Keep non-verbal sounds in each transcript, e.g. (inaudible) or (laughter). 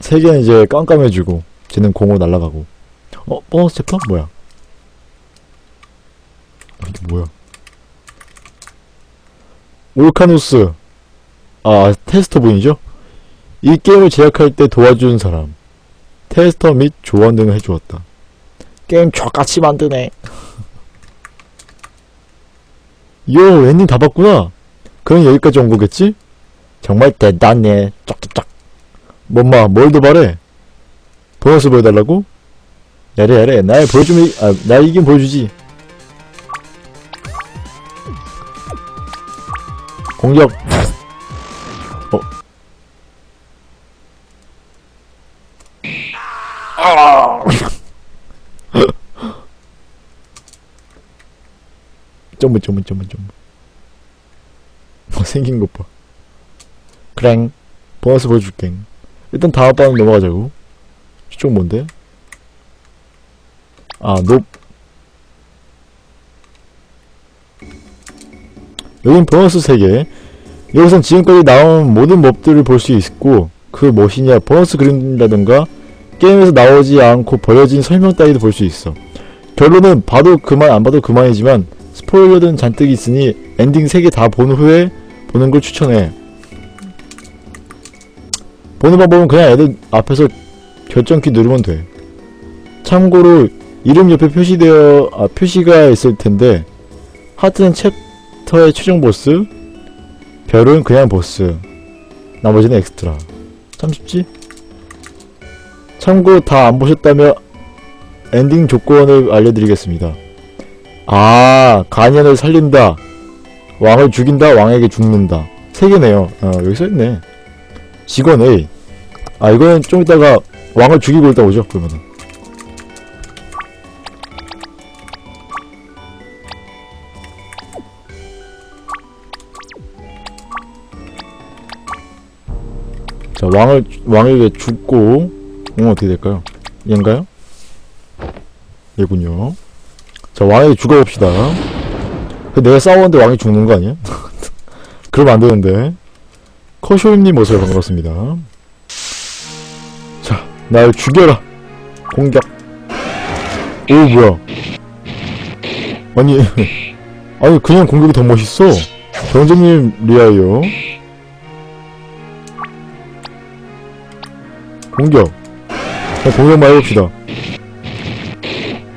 세계는 이제 깜깜해지고 쟤는 공으로 날아가고 어? 보너스 챕터? 뭐야? 아, 이게 뭐야? 올카누스 아 테스터 분이죠? 이 게임을 제작할 때 도와준 사람 테스터 및 조언 등을 해주었다 게임 족같이 만드네 (laughs) 요 엔딩 다 봤구나 그럼 여기까지 온 거겠지? 정말 대단해 짝짝짝 뭔마 뭘더 바래? 보너스 보여달라고? 야래 야래. 날 보여주면 이- 아, 날 이긴 보여주지. 공격. 어. 아! (laughs) 점프 점프 점프 점프. 어, 생긴 것봐. 그랭. 보너스 보여줄게 일단 다음 번 넘어가자고 이쪽 뭔데? 아, 높. 여긴 보너스 3개. 여기선 지금까지 나온 모든 몹들을 볼 수 있고, 그 무엇이냐, 보너스 그림이라던가, 게임에서 나오지 않고 버려진 설명 따위도 볼 수 있어. 결론은 봐도 그만, 안 봐도 그만이지만, 스포일러든 잔뜩 있으니, 엔딩 3개 다 본 후에 보는 걸 추천해. 보는 방법은 그냥 애들 앞에서 결정키 누르면 돼. 참고로 이름 옆에 표시되어 아, 표시가 있을 텐데 하트는 챕터의 최종 보스, 별은 그냥 보스, 나머지는 엑스트라. 참 쉽지? 참고 다 안 보셨다면 엔딩 조건을 알려드리겠습니다. 아, 가년을 살린다. 왕을 죽인다. 왕에게 죽는다. 세 개네요. 어, 여기 써있네. 직원 A. 아, 이거는 좀 이따가 왕을 죽이고 있다 오죠, 그러면은. 자, 왕을, 왕에게 죽고, 응, 어떻게 될까요? 얘인가요? 얘군요. 자, 왕에게 죽어봅시다. 그 내가 싸웠는데 왕이 죽는 거 아니야? (laughs) 그러면 안 되는데. 커쇼님 모습 반갑습니다. 자, 날 죽여라. 공격. 오, 뭐야. 아니, (laughs) 아니, 그냥 공격이 더 멋있어. 정재님 리아이요. 공격. 자, 공격만 해봅시다.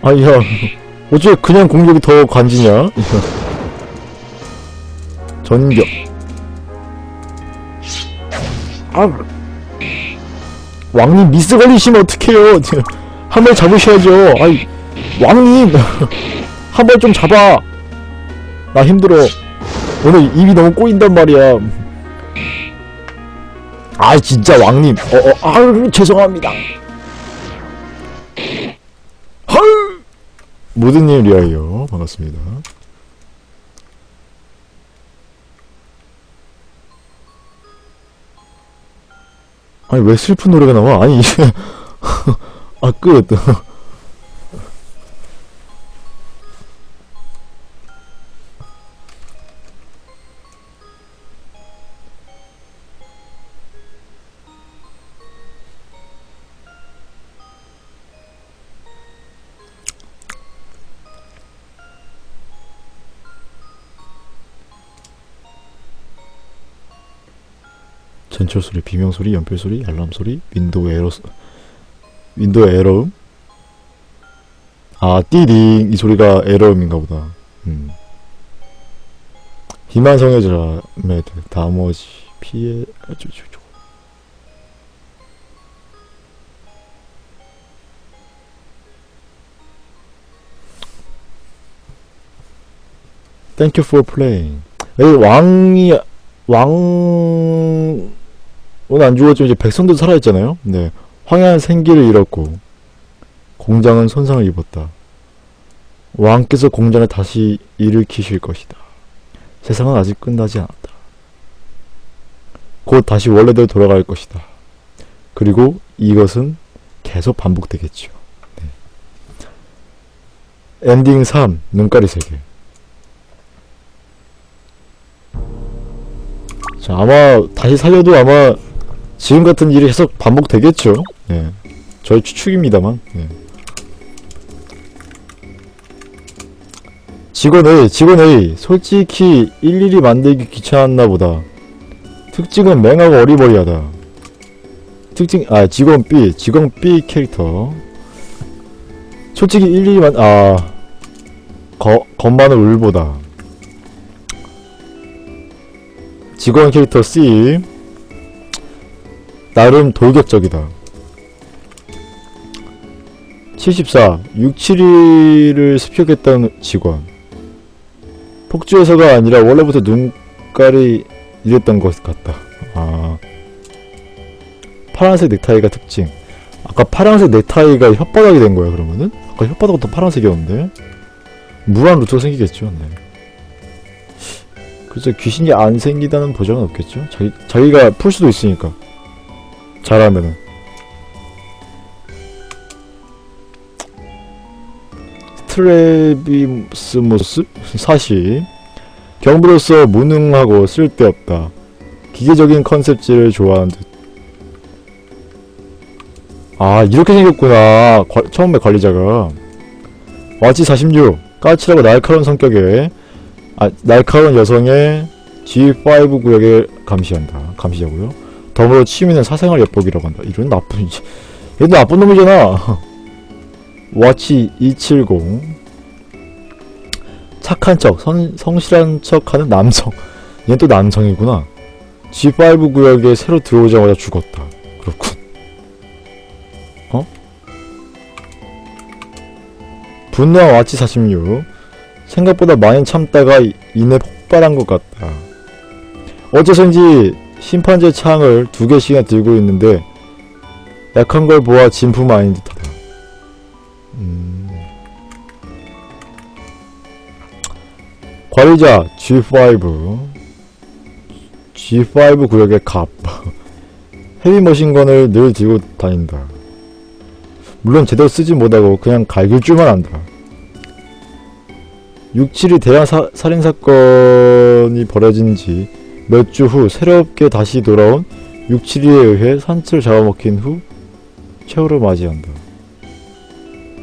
아니, 야. 어째 그냥 공격이 더 간지냐? (laughs) 전격. 아, 왕님 미스 걸리시면 어떡해요? (laughs) 한 번 잡으셔야죠. 아이, 왕님 (laughs) 한 번 좀 잡아. 나 힘들어. 오늘 입이 너무 꼬인단 말이야. 아 진짜 왕님. 어어 아유 죄송합니다. 헐. 모든 님 리아이요 반갑습니다. 아니 왜 슬픈 노래가 나와? 아니 (laughs) 아 끝. (laughs) 전철 소리, 비명 소리, 연필 소리, 알람 소리, 윈도우 에러 소- 윈도우 에러음. 아 띠딩 이 소리가 에러음인가 보다. 음. 비만성의 자매 나머지 피해 아주주주. Thank you for playing. 왕이 왕 은안 죽었지만 이제 백성도 살아있잖아요. 네. 황야한 생기를 잃었고 공장은 손상을 입었다. 왕께서 공장을 다시 일으키실 것이다. 세상은 아직 끝나지 않았다. 곧 다시 원래대로 돌아갈 것이다. 그리고 이것은 계속 반복되겠죠. 네. 엔딩 3 눈가리 세계 자 아마 다시 살려도 아마 지금 같은 일이 계속 반복되겠죠. 예. 저희 추측입니다만. 예. 직원 A, 직원 A. 솔직히 일일이 만들기 귀찮았나 보다. 특징은 맹하고 어리버리하다. 특징, 아, 직원 B, 직원 B 캐릭터. 솔직히 일일이 만, 아, 거, 겉만은 울보다. 직원 캐릭터 C. 나름 돌격적이다. 74. 672를 습격했던 직원. 폭주해서가 아니라 원래부터 눈깔이 이랬던 것 같다. 아. 파란색 넥타이가 특징. 아까 파란색 넥타이가 혓바닥이 된 거야, 그러면은? 아까 혓바닥부터 파란색이었는데? 무한 루트가 생기겠죠, 네. 그죠, 귀신이 안 생기다는 보장은 없겠죠? 자기, 자기가 풀 수도 있으니까. 잘하면은. 트레비스무스 사시 경부로서 무능하고 쓸데없다. 기계적인 컨셉질을 좋아하는 듯. 아 이렇게 생겼구나. 관- 처음에 관리자가 와치 46 까칠하고 날카로운 성격에 아 날카로운 여성의 G5 구역에 감시한다. 감시자고요. 더불어 취미는 사생활 엿보기라고 한다. 이런 나쁜 얘도 나쁜 놈이잖아. 와치 270 착한 척, 선, 성실한 척하는 남성. 얘는 또 남성이구나. G5 구역에 새로 들어오자마자 죽었다. 그렇군. 어? 분노한 와치 46. 생각보다 많이 참다가 이- 이내 폭발한 것 같다. 어째서인지 심판제 창을 두 개씩이나 들고 있는데 약한 걸 보아 진품 아닌 듯하다. 음. 관리자 G5 G5 구역의 갑 (laughs) 헤비 머신건을 늘 들고 다닌다. 물론 제대로 쓰지 못하고 그냥 갈길 줄만 안다. 6.7이 대량 사, 살인사건이 벌어진 지 몇 주 후 새롭게 다시 돌아온 6.7이에 의해 산채를 잡아먹힌 후 최후를 맞이한다.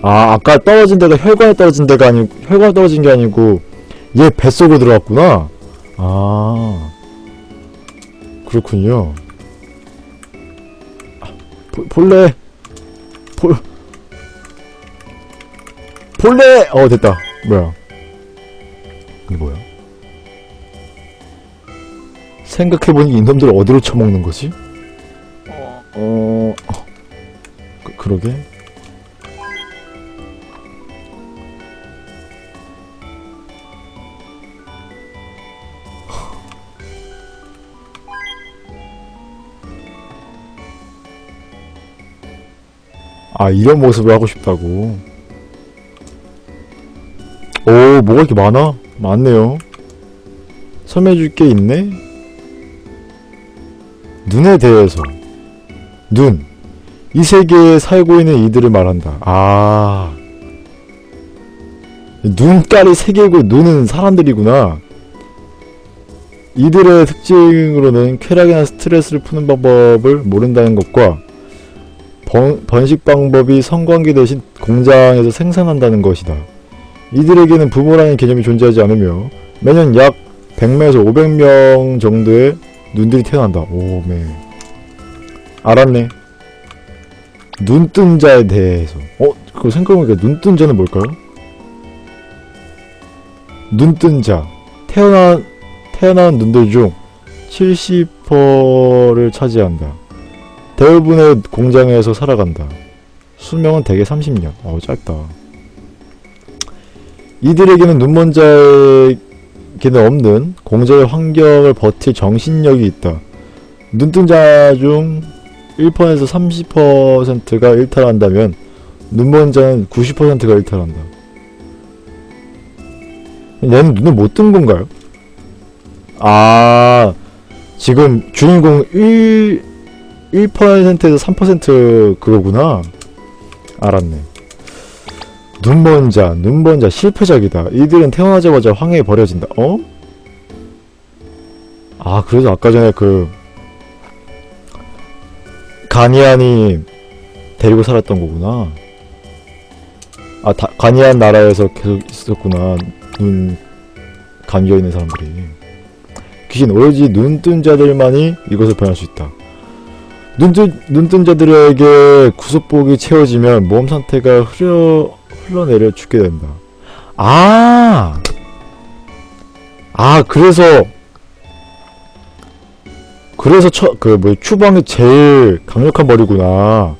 아, 아까 떨어진 데가 혈관에 떨어진 데가 아니고, 혈관에 떨어진 게 아니고, 얘 뱃속으로 들어갔구나? 아. 그렇군요. 아, 보, 볼래? 볼, 볼래! 어, 됐다. 뭐야. 이게 뭐야? 생각해보니 이놈들 어디로 처먹는 거지? 어, 어, 그, 그러게. 아 이런 모습을 하고 싶다고 오 뭐가 이렇게 많아? 많네요 설명해줄 게 있네? 눈에 대해서 눈. 이 세계에 살고 있는 이들을 말한다. 아. 눈깔이 세 개고 눈은 사람들이구나. 이들의 특징으로는 쾌락이나 스트레스를 푸는 방법을 모른다는 것과 번, 번식 방법이 성관계 대신 공장에서 생산한다는 것이다. 이들에게는 부모라는 개념이 존재하지 않으며 매년 약 100명에서 500명 정도의 눈들이 태어난다. 오메. 알았네. 눈뜬 자에 대해서. 어, 그거 생각해보니까 눈뜬 자는 뭘까요? 눈뜬 자. 태어난, 태어난 눈들 중 70%를 차지한다. 대부분의 공장에서 살아간다. 수명은 대개 30년. 어, 짧다. 이들에게는 눈먼 자에 게는 없는 공장의 환경을 버틸 정신력이 있다. 눈뜬 자 중 1%에서 30%가 일탈한다면 눈먼 자는 90%가 일탈한다. 얘는 눈을 못 뜬 건가요? 아, 지금 주인공 1, 1%에서 3% 그거구나. 알았네. 눈먼 자, 눈먼 자, 실패작이다. 이들은 태어나자마자 황해에 버려진다. 어? 아, 그래도 아까 전에 그, 가니안이 데리고 살았던 거구나. 아, 다, 가니안 나라에서 계속 있었구나. 눈 감겨 있는 사람들이. 귀신 오로지 눈뜬 자들만이 이것을 변할 수 있다. 눈뜬 눈뜬 자들에게 구속복이 채워지면 몸 상태가 흐려 흘러내려 죽게 된다. 아, 아 그래서 그래서 처 그 뭐 추방이 제일 강력한 머리구나.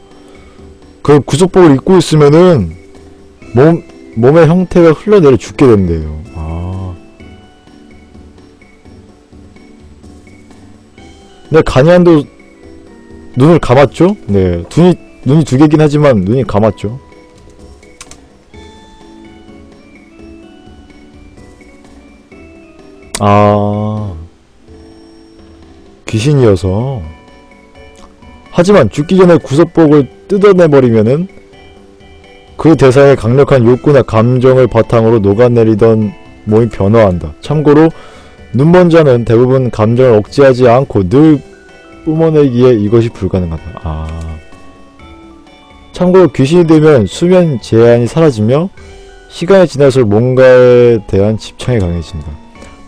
그 구속복을 입고 있으면은 몸 몸의 형태가 흘러내려 죽게 된대요. 아. 근데 가니안도 눈을 감았죠? 네, 눈이 눈이 두 개긴 하지만 눈이 감았죠. 아. 귀신이어서 하지만 죽기 전에 구석복을 뜯어내버리면은 그 대상의 강력한 욕구나 감정을 바탕으로 녹아내리던 몸이 변화한다. 참고로 눈먼자는 대부분 감정을 억제하지 않고 늘 뿜어내기에 이것이 불가능하다. 아. 참고로 귀신이 되면 수면 제한이 사라지며 시간이 지날수록 뭔가에 대한 집착이 강해진다.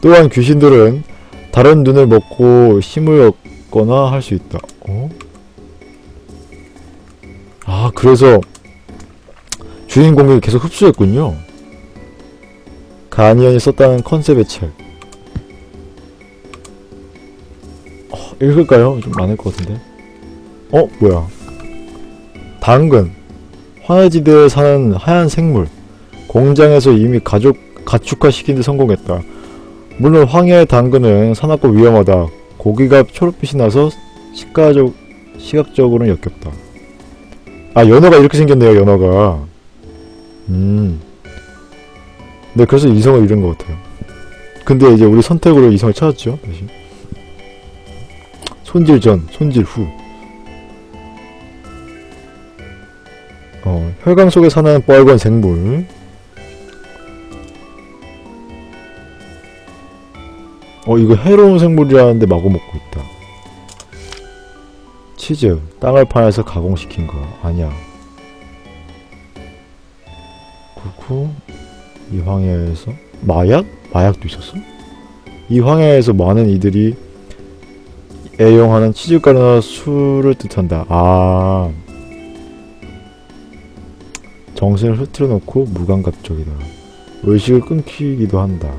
또한 귀신들은 다른 눈을 먹고 힘을 얻거나 할 수 있다. 어? 아, 그래서 주인공이 계속 흡수했군요. 가니언이 썼다는 컨셉의 책. 어, 읽을까요? 좀 많을 것 같은데. 어, 뭐야. 당근. 화해지대에 사는 하얀 생물. 공장에서 이미 가족, 가축화시킨 데 성공했다. 물론 황야의 당근은 사납고 위험하다. 고기가 초록빛이 나서 시가적, 시각적으로는 역겹다. 아, 연어가 이렇게 생겼네요, 연어가. 음. 네, 그래서 이성을 잃은 것 같아요. 근데 이제 우리 선택으로 이성을 찾았죠, 다시. 손질 전, 손질 후. 어, 혈관 속에 사는 빨간 생물. 어, 이거 해로운 생물이라는데 마구 먹고 있다. 치즈. 땅을 파내서 가공시킨 거. 아니야. 그렇고, 이 황야에서. 마약? 마약도 있었어? 이 황야에서 많은 이들이 애용하는 치즈가루나 술을 뜻한다. 아. 정신을 흐트러 놓고 무감각적이다. 의식을 끊기기도 한다.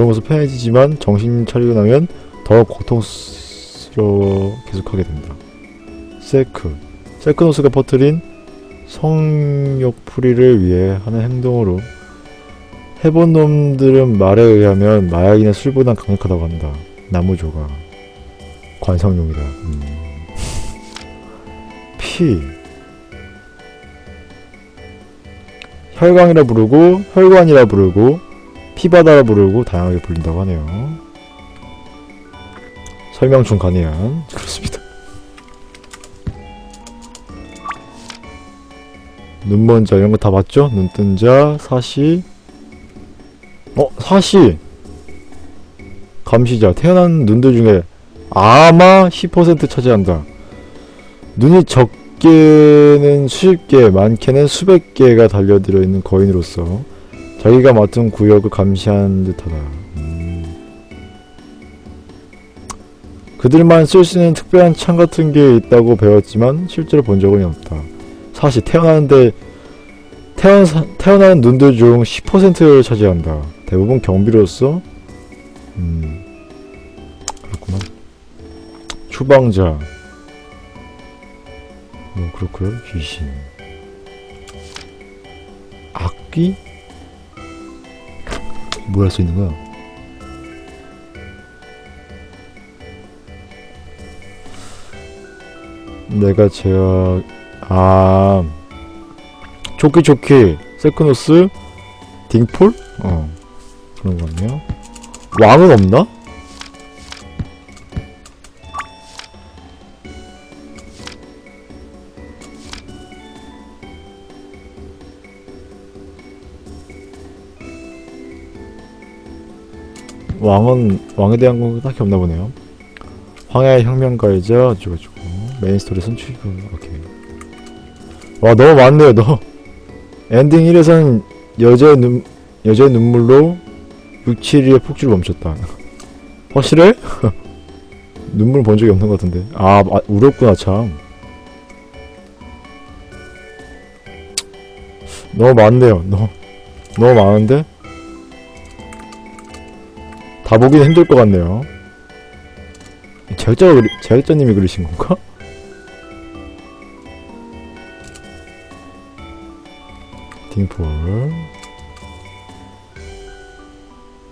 그러면서 편해지지만 정신 차리고 나면 더 고통스러워 계속하게 된다. 세크. 세크노스가 퍼뜨린 성욕풀이를 위해 하는 행동으로 해본 놈들은 말에 의하면 마약이나 술보단 강력하다고 한다. 나무조가. 관상용이다. 음. (laughs) 피. 혈광이라 부르고 혈관이라 부르고 피바다라 부르고 다양하게 불린다고 하네요. 설명 중 가능한 (laughs) 그렇습니다. 눈먼 자 이런 거 다 봤죠? 눈 뜬 자, 사시. 어, 사시. 감시자. 태어난 눈들 중에 아마 10% 차지한다. 눈이 적게는 수십 개, 많게는 수백 개가 달려들어 있는 거인으로서 자기가 맡은 구역을 감시하는 듯하다. 음. 그들만 쓸 수 있는 특별한 창 같은 게 있다고 배웠지만 실제로 본 적은 없다. 사실 태어나는데 태어난, 사- 태어나는 눈들 중 10%를 차지한다. 대부분 경비로서 음, 그렇구나. 추방자 뭐 그렇고요. 귀신 악귀 뭘 할 수 있는 거야? 내가 제가 아 좋기 좋기 세크노스 딩폴 어 그런 거 같네요 왕은 없나? 왕은 왕에 대한 건 딱히 없나 보네요. 황야의 혁명가이자 어쩌고 저쩌고 메인 스토리 선출이고 오케이. 와 너무 많네요 너. (laughs) 엔딩 1에선 여자의 눈 여자의 눈물로 6, 7일의 폭주를 멈췄다. (laughs) 확실해? (laughs) 눈물 본 적이 없는 것 같은데. 아, 아 울었구나 참. 너무 많네요 너무 너무 많은데 다 보긴 힘들 것 같네요. 제작자가 그리, 제작자님이 그리신 건가? 딩폴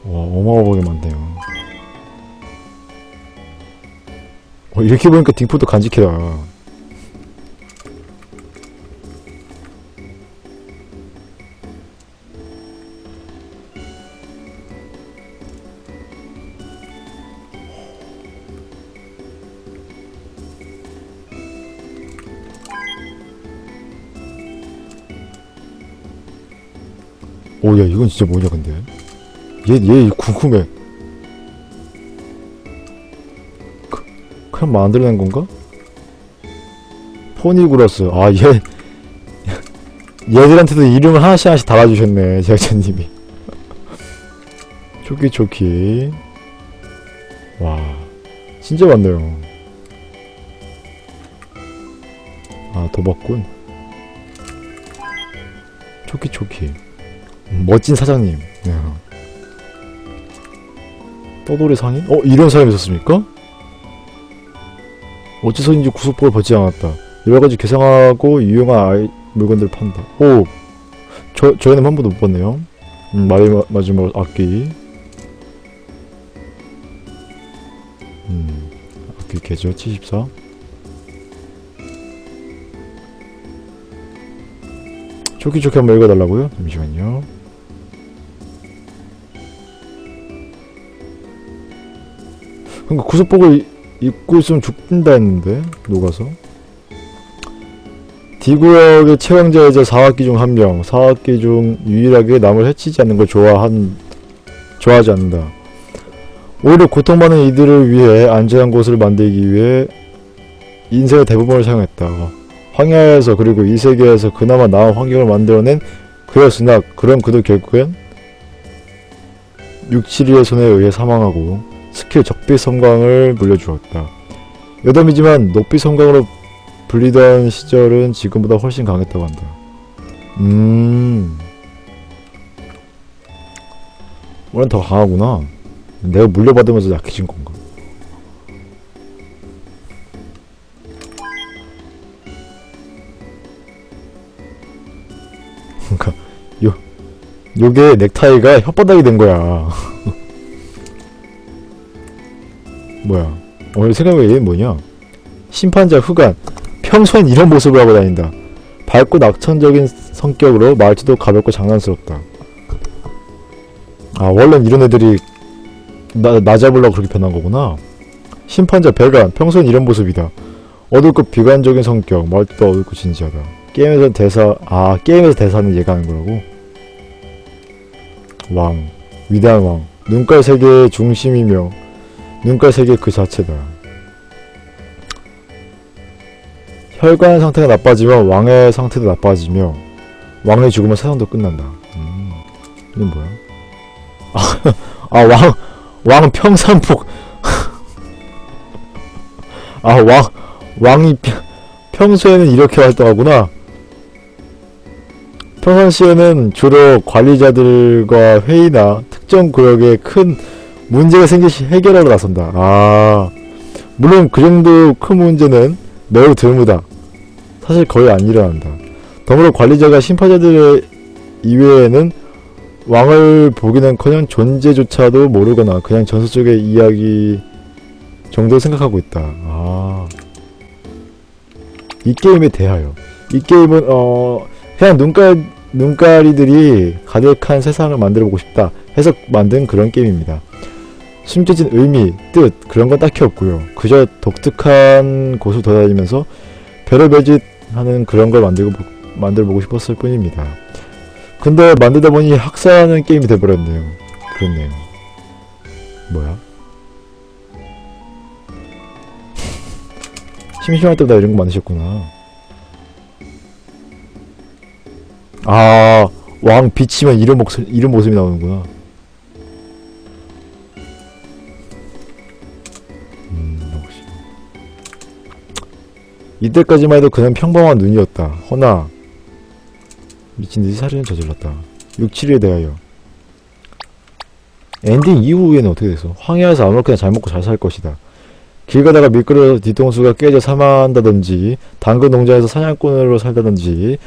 와 어마어마하게 많네요. 어, 이렇게 보니까 딩폴도 간직해라 오야 이건 진짜 뭐냐 근데. 얘얘 궁금해. 그, 그냥 만들어낸 건가? 포니구러스. 아얘. (laughs) 얘들한테도 이름을 하나씩 하나씩 달아주셨네 제작자님이. 좋기 좋기. 와 진짜 많네요. 아 도박꾼 좋기 음, 멋진 사장님. 네. 떠돌이 상인? 어, 이런 사람이 있었습니까? 어째서인지 구속복을 받지 않았다. 여러가지 개성하고 유용한 물건들을 판다. 오! 저, 저희는 한 번도 못 봤네요. 음, 마지, 마지막 악기. 음, 악기 개죠, 74. 좋게 좋게 한번 읽어달라고요? 잠시만요. 그러니까 구속복을 입고 있으면 죽는다 했는데 녹아서? D구역의 최강자이자 4학기 중 한 명. 4학기 중 유일하게 남을 해치지 않는 걸 좋아한 좋아하지 않는다. 오히려 고통받는 이들을 위해 안전한 곳을 만들기 위해 인생의 대부분을 사용했다. 황야에서 그리고 이 세계에서 그나마 나은 환경을 만들어낸 그였으나 그런 그도 결국엔 672의 손에 의해 사망하고 스킬 적빛 섬광을 물려주었다. 여담이지만 녹빛 섬광으로 불리던 시절은 지금보다 훨씬 강했다고 한다. 음. 원래 더 강하구나. 내가 물려받으면서 약해진 건가? 그니까, 요, 요게 넥타이가 혓바닥이 된 거야. (laughs) 뭐야? 오늘 생각해보니 뭐냐? 심판자 후간 평소엔 이런 모습을 하고 다닌다. 밝고 낙천적인 성격으로 말투도 가볍고 장난스럽다. 아 원래는 이런 애들이 나, 나 잡으려고 그렇게 변한 거구나. 심판자 배간 평소엔 이런 모습이다. 어둡고 비관적인 성격 말투도 어둡고 진지하다. 게임에서 대사 아 게임에서 대사는 얘가 하는 거라고? 왕 위대한 왕. 눈깔 세계의 중심이며 눈깔 세계 그 자체다. 혈관 상태가 나빠지면 왕의 상태도 나빠지며 왕의 죽으면 세상도 끝난다. 음, 이건 뭐야? 아, (laughs) 아 왕, 왕 평산폭. (laughs) 아, 왕, 왕이 평, 평소에는 이렇게 활동하구나. 평상시에는 주로 관리자들과 회의나 특정 구역에 큰 문제가 생길 시 해결하러 나선다. 아, 물론 그 정도 큰 문제는 매우 드물다. 사실 거의 안 일어난다. 더불어 관리자가 심판자들 이외에는 왕을 보기는커녕 존재조차도 모르거나 그냥 전설 속의 이야기 정도 생각하고 있다. 아, 이 게임에 대하여 이 게임은 어 그냥 눈깔 눈가리들이 가득한 세상을 만들어 보고 싶다 해서 만든 그런 게임입니다. 숨겨진 의미, 뜻 그런 건 딱히 없고요. 그저 독특한 곳을 돌아다니면서 별의별 짓 하는 그런 걸 만들고 만들어보고 싶었을 뿐입니다. 근데 만들다 보니 학사하는 게임이 돼버렸네요. 그렇네요. 뭐야? (laughs) 심심할 때마다 이런 거 만드셨구나. 아, 왕 비치면 이런 목소 이런 모습이 나오는구나. 이때까지만 해도 그냥 평범한 눈이었다. 허나 미친 듯이 살인을 저질렀다. 6, 7일에 대하여. 엔딩 이후에는 어떻게 됐어? 황야에서 아무렇게나 잘 먹고 잘 살 것이다. 길 가다가 미끄러 뒤통수가 깨져 사망한다든지 당근 농장에서 사냥꾼으로 살다든지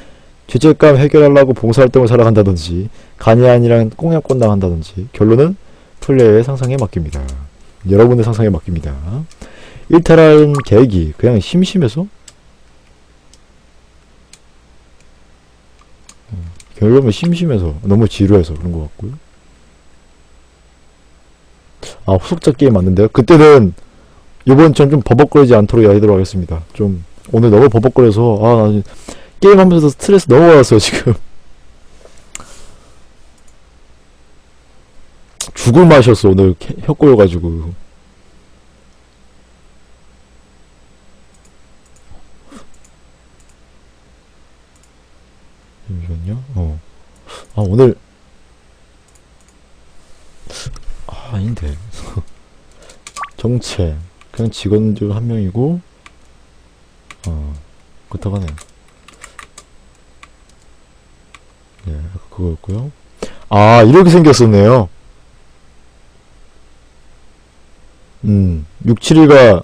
죄책감 해결하려고 봉사활동을 사러 간다든지 간이안이랑 꽁약권 당한다든지 결론은 플레이의 상상에 맡깁니다. 여러분의 상상에 맡깁니다. 일탈한 계획이 그냥 심심해서? 결론은 심심해서 너무 지루해서 그런 것 같고요. 아 후속작 게임 맞는데요? 그때는 이번 전 좀 버벅거리지 않도록 이야기하도록 하겠습니다. 좀 오늘 너무 버벅거려서 아나 게임 하면서 스트레스 너무 받았어요 지금. (laughs) 죽을 맛이었어 오늘 캐- 혀 꼬여가지고. 잠시만요. 어. 아 오늘 아 아닌데. (laughs) 정체 그냥 직원 중 한 명이고 어 그렇다고 하네 예 그거였고요 아 이렇게 생겼었네요 음 671가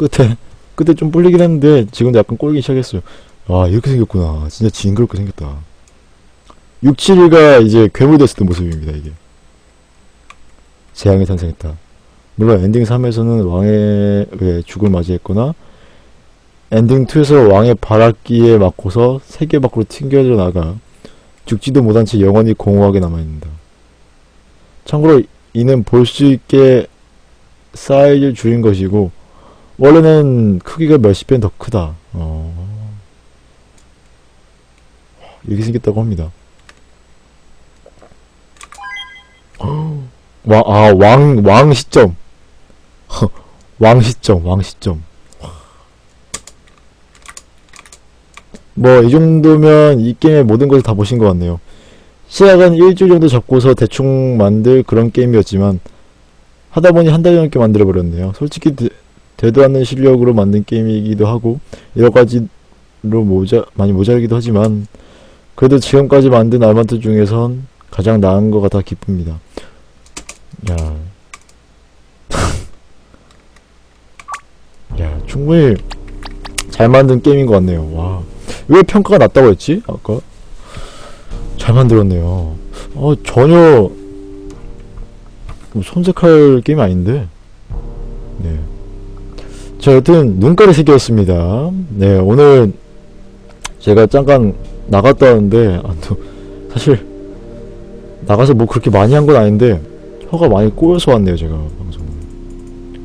끝에 끝에 좀 뿔리긴 했는데 지금도 약간 꼴기 시작했어요 아 이렇게 생겼구나 진짜 징그럽게 생겼다 671가 이제 괴물 됐을 때 모습입니다, 이게. 재앙이 탄생했다. 물론 엔딩 3에서는 왕의 의 죽을 맞이했거나, 엔딩 2에서 왕의 바라기에 맞고서 세계 밖으로 튕겨져 나가, 죽지도 못한 채 영원히 공허하게 남아있는다. 참고로 이는 볼 수 있게 사이즈를 줄인 것이고, 원래는 크기가 몇십 배는 더 크다. 어. 이렇게 생겼다고 합니다. 왕, 아, 왕, 왕 시점. (laughs) 왕 시점, 왕 시점. 뭐, 이 정도면 이 게임의 모든 것을 다 보신 것 같네요. 시작은 일주일 정도 잡고서 대충 만들 그런 게임이었지만, 하다 보니 한 달 넘게 만들어버렸네요. 솔직히 되, 되도 않는 실력으로 만든 게임이기도 하고, 여러 가지로 모자, 많이 모자르기도 하지만, 그래도 지금까지 만든 알마트 중에선 가장 나은 것 같아 기쁩니다. 야. (laughs) 야, 충분히 잘 만든 게임인 것 같네요. 와. 왜 평가가 낮다고 했지? 아까? 잘 만들었네요. 어, 전혀 뭐 손색할 게임이 아닌데. 네. 자, 여튼 눈깔이 세 개였습니다. 네, 오늘 제가 잠깐 나갔다 왔는데, 아, 또, 사실 나가서 뭐 그렇게 많이 한 건 아닌데 혀가 많이 꼬여서 왔네요 제가 방송.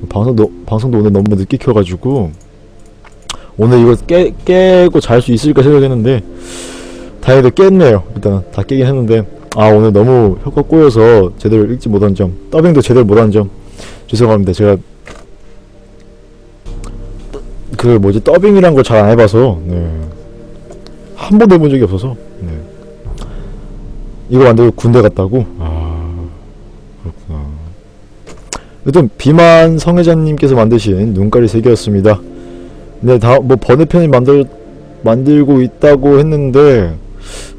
방송도 방송도 오늘 너무 늦게 켜가지고 오늘 이거 깨, 깨고 잘 수 있을까 생각했는데 다행히도 깼네요. 일단 다 깨긴 했는데 아 오늘 너무 혀가 꼬여서 제대로 읽지 못한 점 더빙도 제대로 못한 점 죄송합니다. 제가 그 뭐지 더빙이란 걸 잘 안 해봐서 네. 한 번도 해본 적이 없어서 네. 이거 만들고 군대 갔다고? 아 그렇구나 여튼 비만 성회장님께서 만드신 눈깔이 세 개였습니다 네, 다뭐 번외편이 만들 만들고 있다고 했는데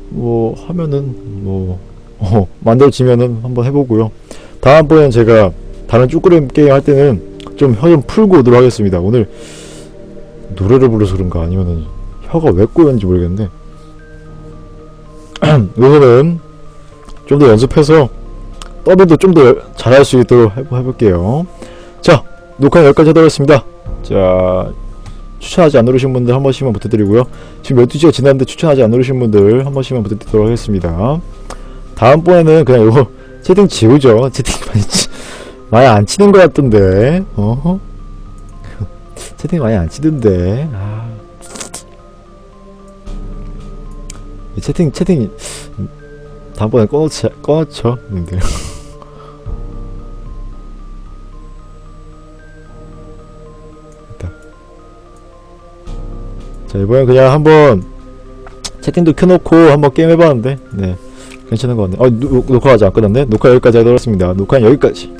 뭐 하면은 뭐 어, 만들어지면은 한번 해보고요 다음번엔 제가 다른 쭈꾸림 게임 할 때는 좀 혀 좀 풀고 오도록 하겠습니다 오늘 노래를 불러서 그런가 아니면은 혀가 왜 꼬였는지 모르겠는데 (clears throat) 우선은 좀 더 연습해서 더빙도 좀 더 잘할 수 있도록 해보, 해볼게요. 자, 녹화는 여기까지 하도록 하겠습니다. 자, 추천하지 안 누르신 분들 한 번씩만 부탁드리고요. 지금 12시가 지났는데 추천하지 안 누르신 분들 한 번씩만 부탁드리도록 하겠습니다. 다음번에는 그냥 이거 채팅 지우죠. 채팅 많이 치, 많이 안 치는 것 같던데. 어? 채팅 많이 안 치던데. 아. 채팅 채팅 다음번에 꺼놓자 꺼놓죠 근데 자 이번엔 그냥 한번 채팅도 켜놓고 한번 게임 해봤는데 네. 괜찮은 것 같네. 어, 아 녹화 아직 안 끝났네? 녹화 여기까지 하도록 하겠습니다. 녹화는 여기까지.